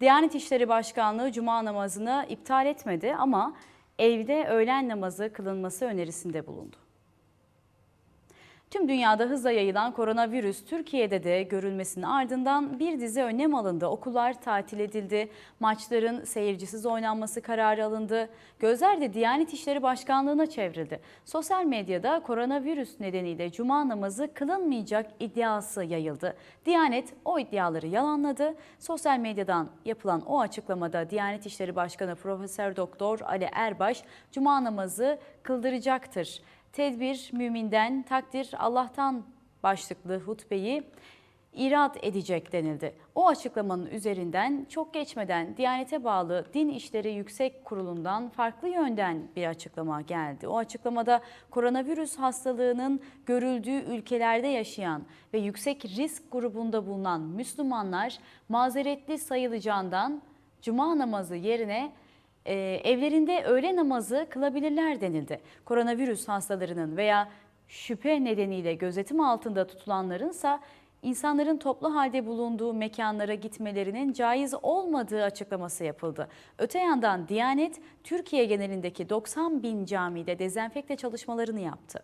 Diyanet İşleri Başkanlığı cuma namazını iptal etmedi ama evde öğlen namazı kılınması önerisinde bulundu. Tüm dünyada hızla yayılan koronavirüs Türkiye'de de görülmesinin ardından bir dizi önlem alındı. Okullar tatil edildi, maçların seyircisiz oynanması kararı alındı. Gözler de Diyanet İşleri Başkanlığı'na çevrildi. Sosyal medyada koronavirüs nedeniyle cuma namazı kılınmayacak iddiası yayıldı. Diyanet o iddiaları yalanladı. Sosyal medyadan yapılan o açıklamada Diyanet İşleri Başkanı Profesör Doktor Ali Erbaş cuma namazı kıldıracaktır. Tedbir müminden, takdir Allah'tan başlıklı hutbeyi irat edecek denildi. O açıklamanın üzerinden çok geçmeden Diyanete bağlı Din İşleri Yüksek Kurulu'ndan farklı yönden bir açıklama geldi. O açıklamada koronavirüs hastalığının görüldüğü ülkelerde yaşayan ve yüksek risk grubunda bulunan Müslümanlar mazeretli sayılacağından cuma namazı yerine e, evlerinde öğle namazı kılabilirler denildi. Koronavirüs hastalarının veya şüphe nedeniyle gözetim altında tutulanlarınsa insanların toplu halde bulunduğu mekanlara gitmelerinin caiz olmadığı açıklaması yapıldı. Öte yandan Diyanet Türkiye genelindeki 90 bin camide dezenfekte çalışmalarını yaptı.